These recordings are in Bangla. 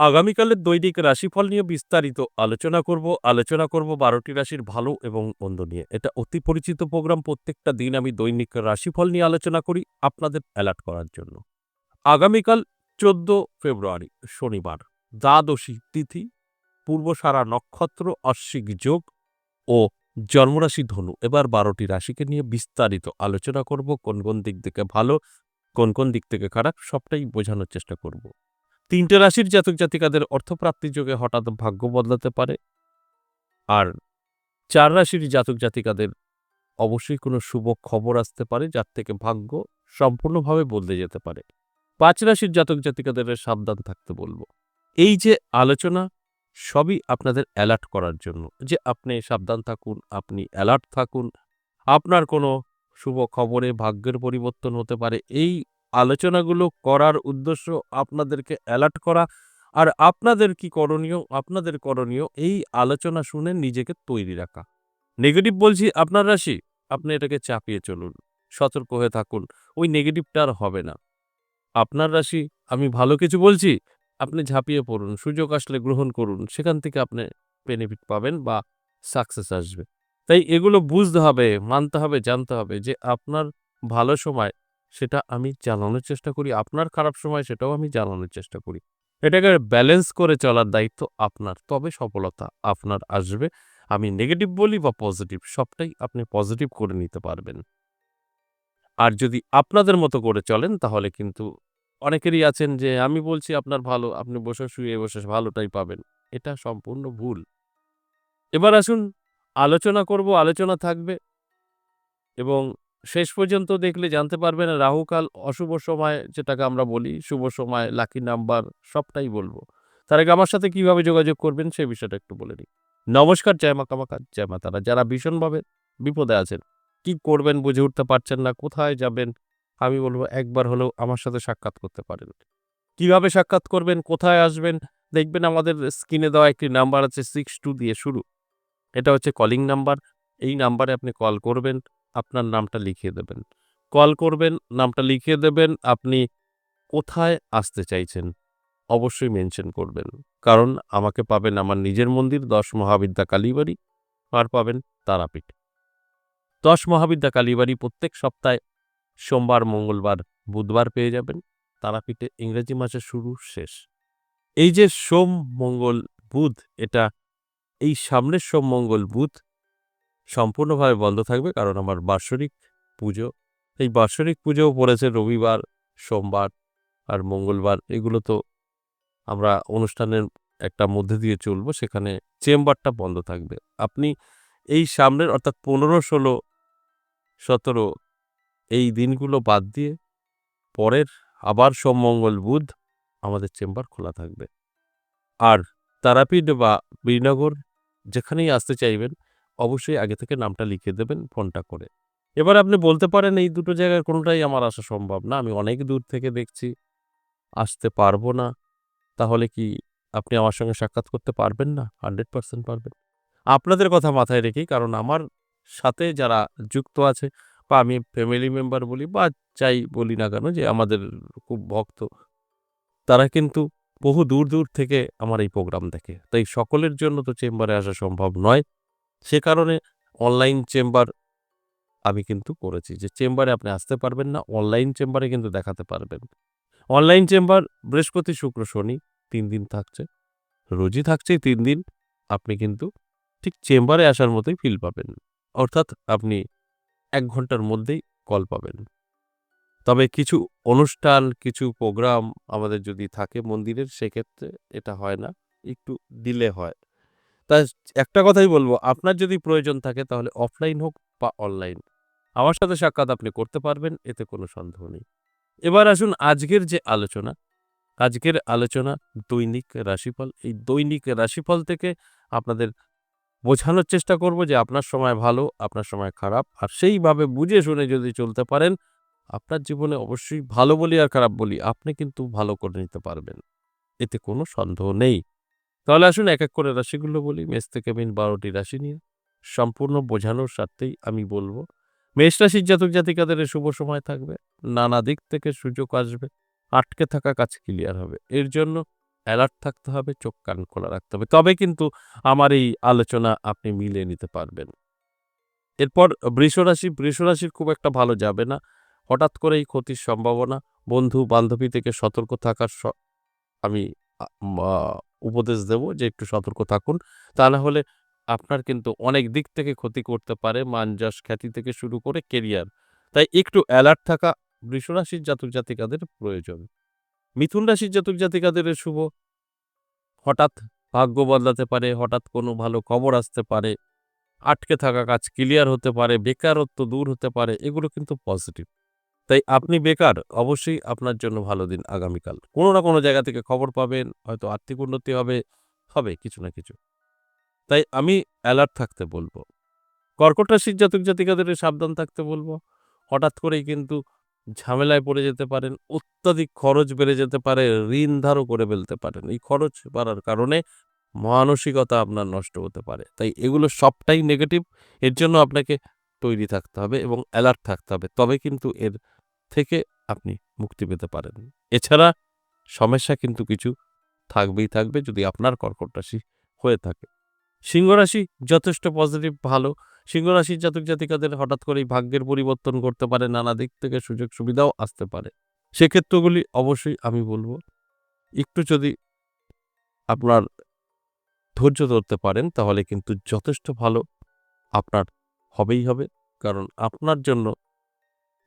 আগামীকালের দৈনিক রাশিফল নিয়ে বিস্তারিত আলোচনা করব। আলোচনা করব বারোটি রাশির ভালো এবং মন্দ নিয়ে। এটা অতি পরিচিত প্রোগ্রাম। প্রত্যেকটা দিন আমি দৈনিক রাশিফল নিয়ে আলোচনা করি আপনাদের অ্যালার্ট করার জন্য। আগামীকাল চোদ্দ ফেব্রুয়ারি, শনিবার, দ্বাদশী তিথি, পূর্বসারা নক্ষত্র অশ্বিক যোগ ও জন্মরাশি ধনু। এবার বারোটি রাশিকে নিয়ে বিস্তারিত আলোচনা করব। কোন কোন দিক থেকে ভালো, কোন কোন দিক থেকে খারাপ, সবটাই বোঝানোর চেষ্টা করব। তিনটে রাশির জাতক জাতিকাদের অর্থপ্রাপ্তির যোগে হঠাৎ ভাগ্য বদলাতে পারে। আর চার রাশির জাতক জাতিকাদের অবশ্যই কোনো শুভ খবর আসতে পারে, যার থেকে ভাগ্য সম্পূর্ণভাবে বদলে যেতে পারে। পাঁচ রাশির জাতক জাতিকাদের সাবধান থাকতে বলব। এই যে আলোচনা, সবই আপনাদের অ্যালার্ট করার জন্য যে আপনি সাবধান থাকুন, আপনি অ্যালার্ট থাকুন। আপনার কোনো শুভ খবরে ভাগ্যের পরিবর্তন হতে পারে, এই আলোচনাগুলো করার উদ্দেশ্য আপনাদেরকে অ্যালার্ট করা। আর আপনাদের কি করণীয়, আপনাদের করণীয় এই আলোচনা শুনে নিজেকে তৈরি রাখা। নেগেটিভ বলছি আপনার রাশি, আপনি এটাকে চাপিয়ে চলুন, সতর্ক হয়ে থাকুন, ওই নেগেটিভটা আর হবে না। আপনার রাশি, আমি ভালো কিছু বলছি, আপনি ঝাঁপিয়ে পড়ুন, সুযোগ আসলে গ্রহণ করুন, সেখান থেকে আপনি বেনিফিট পাবেন বা সাকসেস আসবে। তাই এগুলো বুঝতে হবে, মানতে হবে, জানতে হবে যে আপনার ভালো সময় সেটা আমি জানানোর চেষ্টা করি। আপনার খারাপ সময় সেটাও আমি জানানোর চেষ্টা করি। এটাকে ব্যালেন্স করে চলার দায়িত্ব আপনার, তবে সফলতা আপনার আসবে। আমি নেগেটিভ বলি বা পজিটিভ সবটাই আপনি পজিটিভ করে নিতে পারবেন। আর যদি আপনাদের মতো করে চলেন, তাহলে কিন্তু অনেকেরই আছেন যে, আমি বলছি আপনার ভালো, আপনি বসে শুয়ে বসে ভালোটাই পাবেন। এটা সম্পূর্ণ ভুল। এবার আসুন, আলোচনা করব, আলোচনা থাকবে এবং শেষ পর্যন্ত দেখলে জানতে পারবেন রাহুকাল অশুভ সময় যেটাকে আমরা বলি, শুভ সময় লাকি নাম্বার সবটাই বলব। তার আগে আমার সাথে কীভাবে যোগাযোগ করবেন সেই বিষয়টা একটু বলে নিই নমস্কার, জয় মা কামাকা, জয় মা তারা। যারা ভীষণভাবে বিপদে আছেন, কি করবেন বুঝে উঠতে পারছেন না, কোথায় যাবেন, আমি বলব একবার হলেও আমার সাথে সাক্ষাৎ করতে পারেন। কীভাবে সাক্ষাৎ করবেন, কোথায় আসবেন, দেখবেন আমাদের স্ক্রিনে দেওয়া একটি নাম্বার আছে সিক্স টু দিয়ে শুরু। এটা হচ্ছে কলিং নাম্বার এই নাম্বারে আপনি কল করবেন। আপনার নামটা লিখিয়ে দেবেন। কল করবেন, নামটা লিখিয়ে দেবেন, আপনি কোথায় আসতে চাইছেন অবশ্যই মেনশন করবেন। কারণ আমাকে পাবেন আমার নিজের মন্দির, দশ মহাবিদ্যা কালীবাড়ি, আর পাবেন তারাপীঠ। দশ মহাবিদ্যা কালীবাড়ি প্রত্যেক সপ্তাহে সোমবার, মঙ্গলবার, বুধবার পেয়ে যাবেন। তারাপীঠে ইংরেজি মাসের শুরু শেষ। এই যে সোম, মঙ্গল, বুধ, এটা এই সামনের সোম, মঙ্গল, বুধ সম্পূর্ণভাবে বন্ধ থাকবে কারণ আমার বাৎসরিক পুজো। এই বাৎসরিক পুজোও পড়েছে রবিবার, সোমবার আর মঙ্গলবার। এগুলো তো আমরা অনুষ্ঠানের একটা মধ্যে দিয়ে চলবো, সেখানে চেম্বারটা বন্ধ থাকবে। আপনি এই সামনের অর্থাৎ পনেরো, ষোলো, সতেরো এই দিনগুলো বাদ দিয়ে পরের আবার সোম, মঙ্গল, বুধ আমাদের চেম্বার খোলা থাকবে। আর তারাপীঠ বা বীরনগর যেখানেই আসতে চাইবেন অবশ্যই আগে থেকে নামটা লিখে দেবেন, ফোনটা করে। এবার আপনি বলতে পারেন, এই দুটো জায়গায় কোনোটাই আমার আসা সম্ভব না। আমি অনেক দূর থেকে দেখছি, আসতে পারব না। তাহলে কি আপনি আমার সঙ্গে সাক্ষাৎ করতে পারবেন না? হান্ড্রেড পার্সেন্ট পারবেন। আপনাদের কথা মাথায় রেখেই, কারণ আমার সাথে যারা যুক্ত আছে, বা আমি ফ্যামিলি মেম্বার বলি, বা যাই বলি না কেন যে আমাদের খুব ভক্ত, তারা কিন্তু বহু দূর দূর থেকে আমার এই প্রোগ্রাম দেখে। তাই সকলের জন্য তো চেম্বারে আসা সম্ভব নয়। সে কারণে অনলাইন চেম্বার আমি কিন্তু করেছি। যে চেম্বারে আপনি আসতে পারবেন না, অনলাইন চেম্বারে কিন্তু দেখাতে পারবেন। অনলাইন চেম্বার বৃহস্পতি, শুক্র, শনি তিন দিন থাকছে। রোজই থাকছে তিন দিন। আপনি কিন্তু ঠিক চেম্বারে আসার মতোই ফিল পাবেন। অর্থাৎ আপনি এক ঘণ্টার মধ্যেই কল পাবেন। তবে কিছু অনুষ্ঠান, কিছু প্রোগ্রাম আমাদের যদি থাকে মন্দিরের, সেক্ষেত্রে এটা হয় না। একটু দিলে হয়। তা একটা কথাই বলব, আপনার যদি প্রয়োজন থাকে তাহলে অফলাইন হোক বা অনলাইন আমার সাথে সাক্ষাৎ আপনি করতে পারবেন, এতে কোনো সন্দেহ নেই। এবার আসুন আজকের যে আলোচনা, আজকের আলোচনা দৈনিক রাশিফল। এই দৈনিক রাশিফল থেকে আপনাদের বোঝানোর চেষ্টা করব যে আপনার সময় ভালো, আপনার সময় খারাপ, আর সেইভাবে বুঝে শুনে যদি চলতে পারেন, আপনার জীবনে অবশ্যই ভালো বলি আর খারাপ বলি, আপনি কিন্তু ভালো করে নিতে পারবেন। এতে কোনো সন্দেহ নেই। তাহলে আসুন এক এক করে রাশিগুলো বলি। মেষ থেকে মিন বারোটি রাশি নিয়ে। সম্পূর্ণ বোঝানোর স্বার্থেই আমি বলব, মেষ রাশির জাতক জাতিকাদের শুভ সময় থাকবে। নানা দিক থেকে সুযোগ আসবে। আটকে থাকা কাজ ক্লিয়ার হবে। এর জন্য অ্যালার্ট থাকতে হবে, চোখ কান খোলা রাখতে হবে। তবে কিন্তু আমার এই আলোচনা আপনি মিলিয়ে নিতে পারবেন। এরপর বৃষরাশি বৃষরাশির খুব একটা ভালো যাবে না। হঠাৎ করেই ক্ষতির সম্ভাবনা। বন্ধু বান্ধবী থেকে সতর্ক থাকার আমি উপদেশ দেব যে, একটু সতর্ক থাকুন। তা না হলে আপনার কিন্তু অনেক দিক থেকে ক্ষতি করতে পারে মানজাস খ্যাতি থেকে শুরু করে কেরিয়ার। তাই একটু অ্যালার্ট থাকা বৃষরাশির জাতক জাতিকাদের প্রয়োজন। মিথুন রাশির জাতক জাতিকাদের শুভ। হঠাৎ ভাগ্য বদলাতে পারে, হঠাৎ কোনো ভালো খবর আসতে পারে, আটকে থাকা কাজ ক্লিয়ার হতে পারে, বেকারত্ব দূর হতে পারে, এগুলো কিন্তু পজিটিভ তাই আপনি বেকার, অবশ্যই আপনার জন্য ভালো দিন আগামীকাল। কোনো না কোনো জায়গা থেকে খবর পাবেন, হয়তো আর্থিক উন্নতি হবে হবে কিছু না কিছু। তাই আমি অ্যালার্ট থাকতে বলব। কর্কট রাশির জাতক জাতিকাদের সাবধান থাকতে বলব। হঠাৎ করেই কিন্তু ঝামেলায় পড়ে যেতে পারেন, অত্যাধিক খরচ বেড়ে যেতে পারে, ঋণ ধারও করে ফেলতে পারেন। এই খরচ বাড়ার কারণে মানসিকতা আপনার নষ্ট হতে পারে। তাই এগুলো সবটাই নেগেটিভ এর জন্য আপনাকে তৈরি থাকতে হবে এবং অ্যালার্ট থাকতে হবে। তবে কিন্তু এর থেকে আপনি মুক্তি পেতে পারেন। এছাড়া সমস্যা কিন্তু কিছু থাকবেই থাকবে যদি আপনার কর্কট রাশি হয়ে থাকে। সিংহ রাশি যথেষ্ট পজিটিভ ভালো। সিংহ রাশির জাতক জাতিকাদের হঠাৎ করেই ভাগ্যের পরিবর্তন করতে পারে, নানা দিক থেকে সুযোগ সুবিধাও আসতে পারে। সেক্ষেত্রগুলি অবশ্যই আমি বলব, একটু যদি আপনার ধৈর্য ধরতে পারেন, তাহলে কিন্তু যথেষ্ট ভালো আপনার হবেই হবে। কারণ আপনার জন্য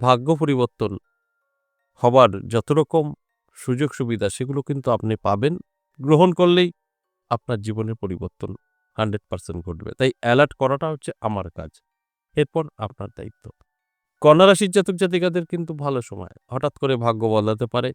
ভাগ্য পরিবর্তন হবার যত রকম সুযোগ সুবিধা, সেগুলো কিন্তু আপনি পাবেন। গ্রহণ করলেই আপনার জীবনের পরিবর্তন হান্ড্রেড পার্সেন্ট ঘটবে। তাই অ্যালার্ট করাটা হচ্ছে আমার কাজ। এরপর আপনার দায়িত্ব। কন্যা রাশির জাতক জাতিকাদের কিন্তু ভালো সময়। হঠাৎ করে ভাগ্য বদলাতে পারে,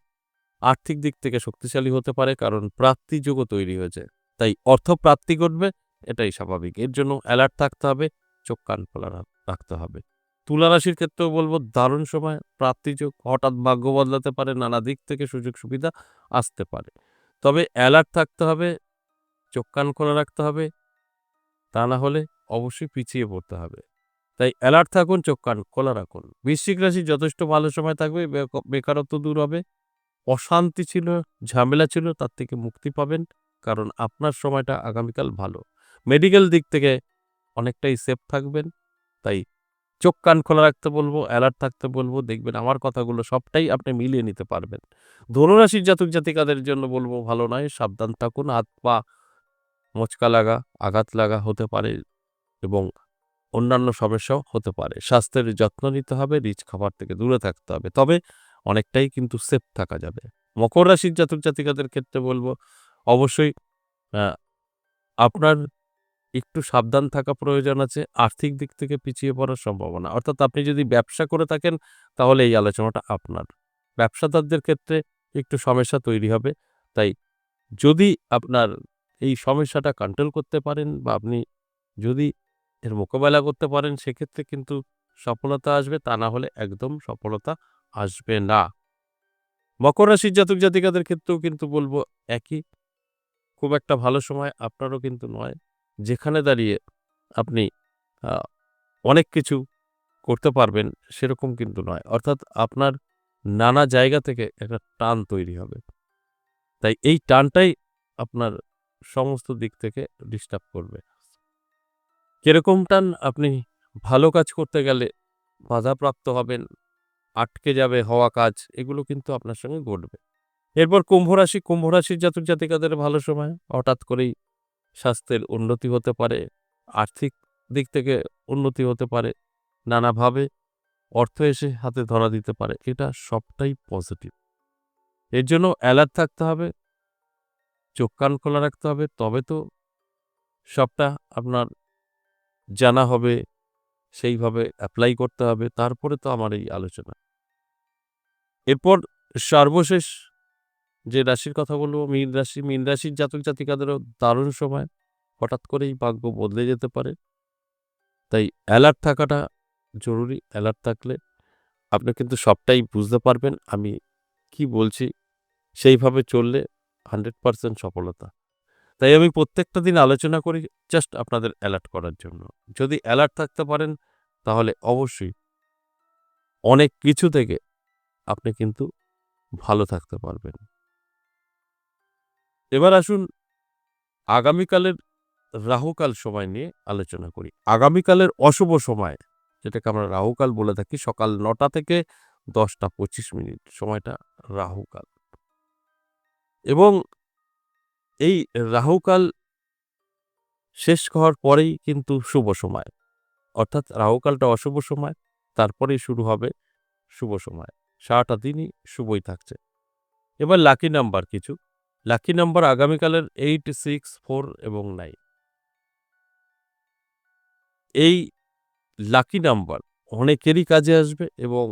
আর্থিক দিক থেকে শক্তিশালী হতে পারে, কারণ প্রাপ্তি যোগও তৈরি হয়েছে। তাই অর্থ প্রাপ্তি ঘটবে, এটাই স্বাভাবিক। এর জন্য অ্যালার্ট থাকতে হবে, চোখ, কান খোলা রাখতে হবে। তুলা রাশির ক্ষেত্রেও বলব দারুণ সময় প্রাপ্তিযোগ হঠাৎ ভাগ্য বদলাতে পারে, নানা দিক থেকে সুযোগ সুবিধা আসতে পারে। তবে অ্যালার্ট থাকতে হবে, চোখ কান খোলা রাখতে হবে, তা না হলে অবশ্যই পিছিয়ে পড়তে হবে। তাই অ্যালার্ট থাকুন, চোখ কান খোলা রাখুন। বৃশ্চিক রাশি যথেষ্ট ভালো সময় থাকবে বেকারত্ব দূর হবে, অশান্তি ছিল, ঝামেলা ছিল, তার থেকে মুক্তি পাবেন, কারণ আপনার সময়টা আগামীকাল ভালো। মেডিকেল দিক থেকে অনেকটাই সেফ থাকবেন, তাই চোখ কান খোলা রাখতে বলব অ্যালার্ট থাকতে বলব, দেখবেন আমার কথাগুলো সবটাই আপনি মিলিয়ে নিতে পারবেন। ধনুরাশির জাতক জাতিকাদের জন্য বলব, ভালো নয়, সাবধান থাকুন, হাত পা মোচকা লাগা, আঘাত লাগা হতে পারে এবং অন্যান্য সমস্যাও হতে পারে। স্বাস্থ্যের যত্ন নিতে হবে, রিচ খাবার থেকে দূরে থাকতে হবে, তবে অনেকটাই কিন্তু সেফ থাকা যাবে। মকর রাশির জাতক জাতিকাদের ক্ষেত্রে বলব, অবশ্যই আপনার একটু সাবধান থাকা প্রয়োজন আছে, আর্থিক দিক থেকে পিছিয়ে পড়ার সম্ভাবনা। অর্থাৎ আপনি যদি ব্যবসা করে থাকেন, তাহলে এই আলোচনাটা আপনার। ব্যবসাদারদের ক্ষেত্রে একটু সমস্যা তৈরি হবে। তাই যদি আপনার এই সমস্যাটা কন্ট্রোল করতে পারেন বা আপনি যদি এর মোকাবেলা করতে পারেন, সেক্ষেত্রে কিন্তু সফলতা আসবে। তা না হলে একদম সফলতা আসবে না। মকর রাশির জাতক জাতিকাদের ক্ষেত্রেও কিন্তু বলব একই। খুব একটা ভালো সময় আপনারও কিন্তু নয়। যেখানে দাঁড়িয়ে আপনি অনেক কিছু করতে পারবেন সেরকম কিন্তু নয়। অর্থাৎ আপনার নানা জায়গা থেকে একটা টান তৈরি হবে। তাই এই টানটাই আপনার সমস্ত দিক থেকে ডিস্টার্ব করবে। কীরকম টান? আপনি ভালো কাজ করতে গেলে বাধাপ্রাপ্ত হবেন, আটকে যাবে হওয়া কাজ, এগুলো কিন্তু আপনার সঙ্গে ঘটবে। এরপর কুম্ভ রাশি কুম্ভ রাশির জাতক জাতিকাদের ভালো সময়, হঠাৎ করেই স্বাস্থ্যের উন্নতি হতে পারে, আর্থিক দিক থেকে উন্নতি হতে পারে, নানাভাবে অর্থ এসে হাতে ধরা দিতে পারে, এটা সবটাই পজিটিভ এর জন্য অ্যালার্ট থাকতে হবে, চোখ কান খোলা রাখতে হবে, তবে তো সবটা আপনার জানা হবে, সেইভাবে অ্যাপ্লাই করতে হবে, তারপরে তো আমার এই আলোচনা। এরপর সর্বশেষ যে রাশির কথা বলব, মীন রাশি, মীন রাশির জাতক জাতিকাদেরও দারুণ সময়। হঠাৎ করেই ভাগ্য বদলে যেতে পারে। তাই অ্যালার্ট থাকাটা জরুরি। অ্যালার্ট থাকলে আপনি কিন্তু সবটাই বুঝতে পারবেন আমি কি বলছি। সেইভাবে চললে হান্ড্রেড পারসেন্ট সফলতা। তাই আমি প্রত্যেকটা দিন আলোচনা করি জাস্ট আপনাদের অ্যালার্ট করার জন্য। যদি অ্যালার্ট থাকতে পারেন তাহলে অবশ্যই অনেক কিছু থেকে আপনি কিন্তু ভালো থাকতে পারবেন। এবার আসুন আগামীকালের রাহুকাল সময় নিয়ে আলোচনা করি। আগামীকালের অশুভ সময়, যেটাকে আমরা রাহুকাল বলে থাকি, সকাল নটা থেকে দশটা পঁচিশ মিনিট, সময়টা রাহুকাল। এবং এই রাহুকাল শেষ হওয়ার পরেই কিন্তু শুভ সময়, অর্থাৎ রাহুকালটা অশুভ সময়, তারপরেই শুরু হবে শুভ সময়। সারাটা দিনই শুভই থাকছে। এবার লাকি নাম্বার কিছু। লাকি নাম্বার আগামীকালের এইট সিক্স ফোর এবং নাইন এই লাকি নাম্বার অনেকেরই কাজে আসবে এবং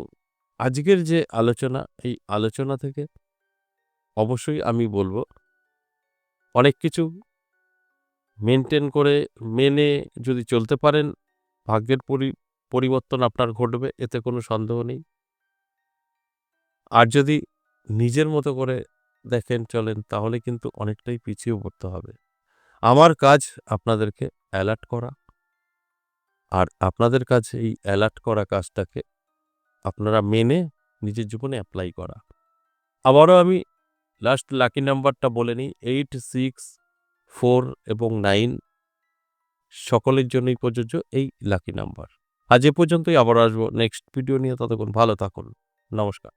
আজকের যে আলোচনা, এই আলোচনা থেকে অবশ্যই আমি বলব, অনেক কিছু মেনটেন করে মেনে যদি চলতে পারেন, ভাগ্যের পরি, পরিবর্তন আপনার ঘটবে, এতে কোনো সন্দেহ নেই। আর যদি নিজের মতো করে দেখেন, চলেন, তাহলে কিন্তু অনেকটাই পিছিয়ে পড়তে হবে। আমার কাজ আপনাদেরকে অ্যালার্ট করা। আর আপনাদের কাছে এই অ্যালার্ট করা কাজটাকে আপনারা মেনে নিজের জীবনে অ্যাপ্লাই করা। আবারও আমি লাস্ট লাকি নাম্বারটা বলে নিই এইট সিক্স ফোর এবং নাইন সকলের জন্যই প্রযোজ্য এই লাকি নাম্বার আজ এ পর্যন্তই আবার আসব নেক্সট ভিডিও নিয়ে, ততক্ষণ ভালো থাকুন, নমস্কার।